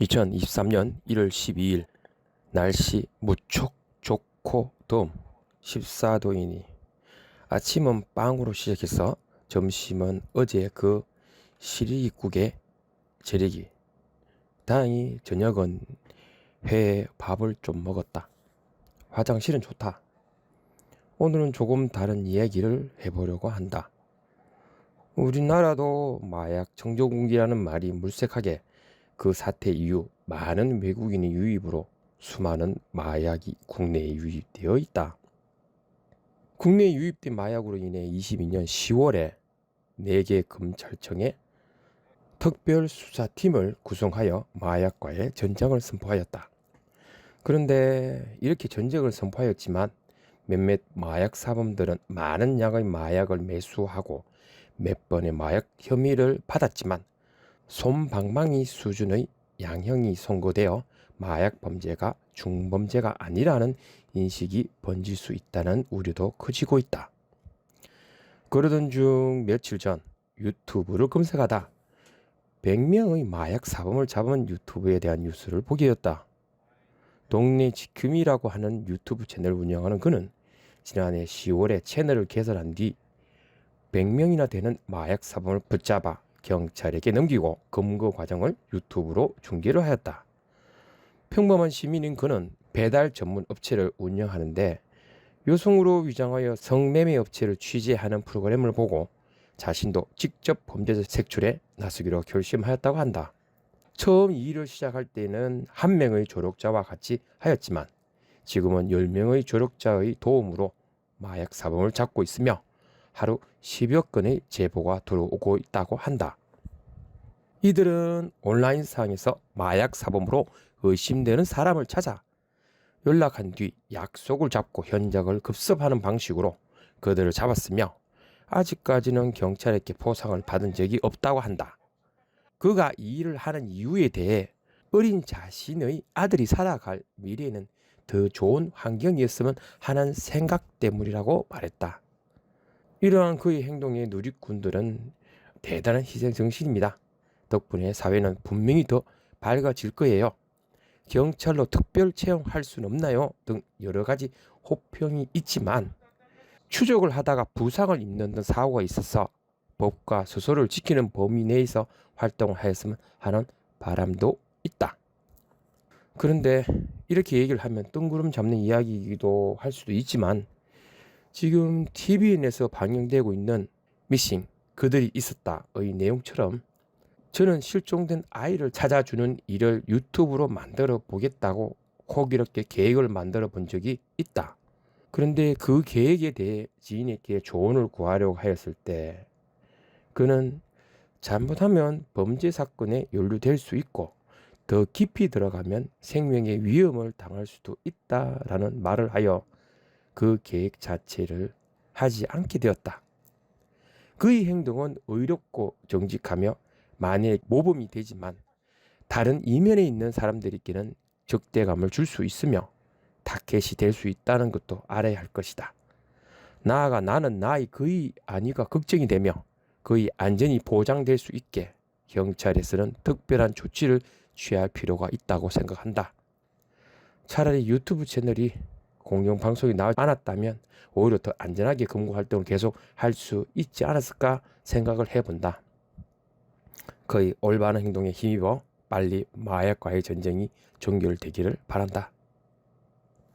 2023년 1월 12일 날씨 무척 좋고 덤 14도이니 아침은 빵으로 시작해서 점심은 어제 그 시리국에 재래기. 다행히 저녁은 회에 밥을 좀 먹었다. 화장실은 좋다. 오늘은 조금 다른 이야기를 해보려고 한다. 우리나라도 마약 정조국이라는 말이 물색하게 그 사태 이후 많은 외국인의 유입으로 수많은 마약이 국내에 유입되어 있다. 국내에 유입된 마약으로 인해 22년 10월에 4개 검찰청에 특별수사팀을 구성하여 마약과의 전쟁을 선포하였다. 그런데 이렇게 전쟁을 선포하였지만 몇몇 마약 사범들은 많은 양의 마약을 매수하고 몇 번의 마약 혐의를 받았지만 솜방망이 수준의 양형이 선고되어 마약 범죄가 중범죄가 아니라는 인식이 번질 수 있다는 우려도 커지고 있다. 그러던 중 며칠 전 유튜브를 검색하다 100명의 마약 사범을 잡은 유튜브에 대한 뉴스를 보게 되었다. 동네 지킴이라고 하는 유튜브 채널을 운영하는 그는 지난해 10월에 채널을 개설한 뒤 100명이나 되는 마약 사범을 붙잡아 경찰에게 넘기고 검거 과정을 유튜브로 중계를 하였다. 평범한 시민인 그는 배달 전문 업체를 운영하는데 여성으로 위장하여 성매매 업체를 취재하는 프로그램을 보고 자신도 직접 범죄자 색출에 나서기로 결심하였다고 한다. 처음 이 일을 시작할 때는 한 명의 조력자와 같이 하였지만 지금은 10명의 조력자의 도움으로 마약 사범을 잡고 있으며 하루 10여 건의 제보가 들어오고 있다고 한다. 이들은 온라인상에서 마약 사범으로 의심되는 사람을 찾아 연락한 뒤 약속을 잡고 현장을 급습하는 방식으로 그들을 잡았으며 아직까지는 경찰에게 포상을 받은 적이 없다고 한다. 그가 이 일을 하는 이유에 대해 어린 자신의 아들이 살아갈 미래는 더 좋은 환경이었으면 하는 생각 때문이라고 말했다. 이러한 그의 행동에 누리꾼들은 대단한 희생정신입니다. 덕분에 사회는 분명히 더 밝아질 거예요. 경찰로 특별 채용할 수는 없나요? 등 여러 가지 호평이 있지만 추적을 하다가 부상을 입는 등 사고가 있어서 법과 수소를 지키는 범위 내에서 활동을 하였으면 하는 바람도 있다. 그런데 이렇게 얘기를 하면 뜬구름 잡는 이야기이기도 할 수도 있지만 지금 TVN에서 방영되고 있는 미싱 그들이 있었다의 내용처럼 저는 실종된 아이를 찾아주는 일을 유튜브로 만들어 보겠다고 호기롭게 계획을 만들어 본 적이 있다. 그런데 그 계획에 대해 지인에게 조언을 구하려고 하였을 때 그는 잘못하면 범죄 사건에 연루될 수 있고 더 깊이 들어가면 생명의 위험을 당할 수도 있다라는 말을 하여 그 계획 자체를 하지 않게 되었다. 그의 행동은 의롭고 정직하며 만일 모범이 되지만 다른 이면에 있는 사람들에게는 적대감을 줄 수 있으며 타켓이 될 수 있다는 것도 알아야 할 것이다. 나아가 나는 나의 그의 안위가 걱정이 되며 그의 안전이 보장될 수 있게 경찰에서는 특별한 조치를 취할 필요가 있다고 생각한다. 차라리 유튜브 채널이 공영 방송이 나오지 않았다면 오히려 더 안전하게 검거 활동을 계속 할 수 있지 않았을까 생각을 해본다. 그의 올바른 행동에 힘입어 빨리 마약과의 전쟁이 종결되기를 바란다.